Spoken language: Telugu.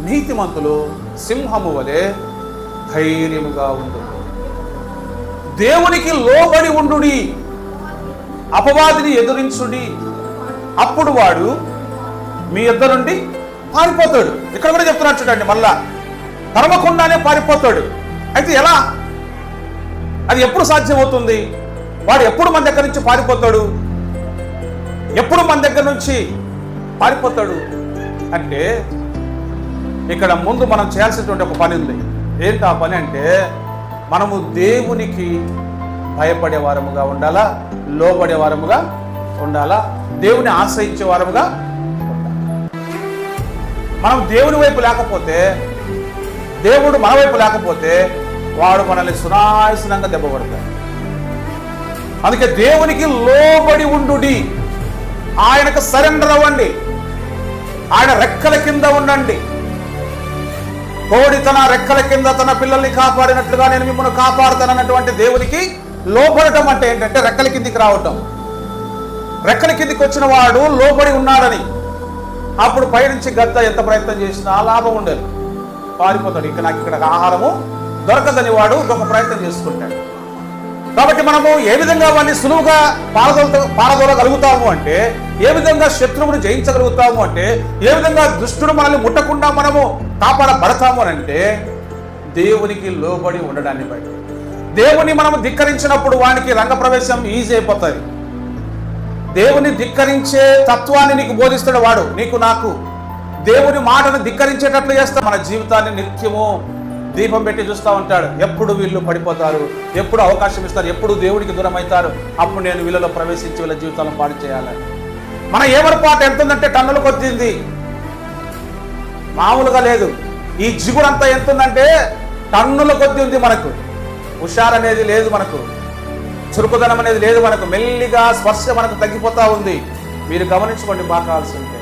నీతిమంతులు సింహము వలె ధైర్యముగా ఉండు. దేవునికి లోబడి ఉండుడి. అపవాదిని ఎదురించుడి. అప్పుడు వాడు మీ ఇద్దరు నుండి పారిపోతాడు. ఇక్కడ కూడా చెప్తున్నాడు చూడండి మళ్ళా. తరమకుండానే పారిపోతాడు. అయితే ఎలా? అది ఎప్పుడు సాధ్యమవుతుంది? వాడు ఎప్పుడు మన దగ్గర నుంచి పారిపోతాడు? ఎప్పుడు మన దగ్గర నుంచి పారిపోతాడు? అంటే ఇక్కడ ముందు మనం చేయాల్సినటువంటి ఒక పని ఉంది. ఏంటి ఆ పని అంటే మనము దేవునికి భయపడే వారముగా ఉండాలా లోబడే వారముగా ఉండాలా దేవుని ఆశ్రయించే వారముగా ఉండాలి? మనం దేవుని వైపు లేకపోతే దేవుడు మన వైపు లేకపోతే వాడు మనల్ని సునాయసనంగా దెబ్బపడతాడు అందుకే దేవునికి లోబడి ఉండు ఆయనకు సరెండర్ అవ్వండి. ఆయన రెక్కల కింద ఉండండి. కోడి తన రెక్కల కింద తన పిల్లల్ని కాపాడినట్లుగా నేను మిమ్మల్ని కాపాడుతానన్నటువంటి దేవునికి లోబడటం అంటే ఏంటంటే రెక్కల కిందికి రావటం. రెక్కల కిందికి వచ్చిన వాడు లోబడి ఉన్నాడని. అప్పుడు పైనుంచి గద్ద ఎంత ప్రయత్నం చేసినా లాభం ఉండదు. పారిపోతాడు. ఇక నాకు ఇక్కడ ఆహారము దొరకదని వాడు ఒక ప్రయత్నం చేసుకుంటాడు. కాబట్టి మనము ఏ విధంగా వాడిని సులువుగా పారదోల పారదోలగలుగుతాము అంటే ఏ విధంగా శత్రువుని జయించగలుగుతాము అంటే ఏ విధంగా దుష్టుడు మనల్ని ముట్టకుండా మనము కాపాడబడతాము అని అంటే దేవునికి లోబడి ఉండడాన్ని బట్టి. దేవుని మనం ధిక్కరించినప్పుడు వానికి రంగప్రవేశం ఈజీ అయిపోతుంది. దేవుని ధిక్కరించే తత్వాన్ని నీకు బోధిస్తాడు వాడు నీకు నాకు. దేవుని మాటను ధిక్కరించేటట్లు చేస్తా మన జీవితాన్ని నిత్యము దీపం పెట్టి చూస్తూ ఉంటాడు. ఎప్పుడు వీళ్ళు పడిపోతారు? ఎప్పుడు అవకాశం ఇస్తారు? ఎప్పుడు దేవుడికి దూరం అవుతారు అప్పుడు నేను వీళ్ళలో ప్రవేశించి వీళ్ళ జీవితాలను పాడు చేయాలని మన ఏమరపాటు ఎంత ఉందంటే టన్నులు కొద్దింది. మామూలుగా లేదు. ఈ జిగురంతా ఎంత ఉందంటే టన్నుల కొద్ది ఉంది మనకు. హుషార్ అనేది లేదు మనకు. చురుకుదనం అనేది లేదు మనకు. మెల్లిగా స్పర్శ మనకు తగ్గిపోతా ఉంది. మీరు గమనించుకోండి బాగా కావాల్సింది.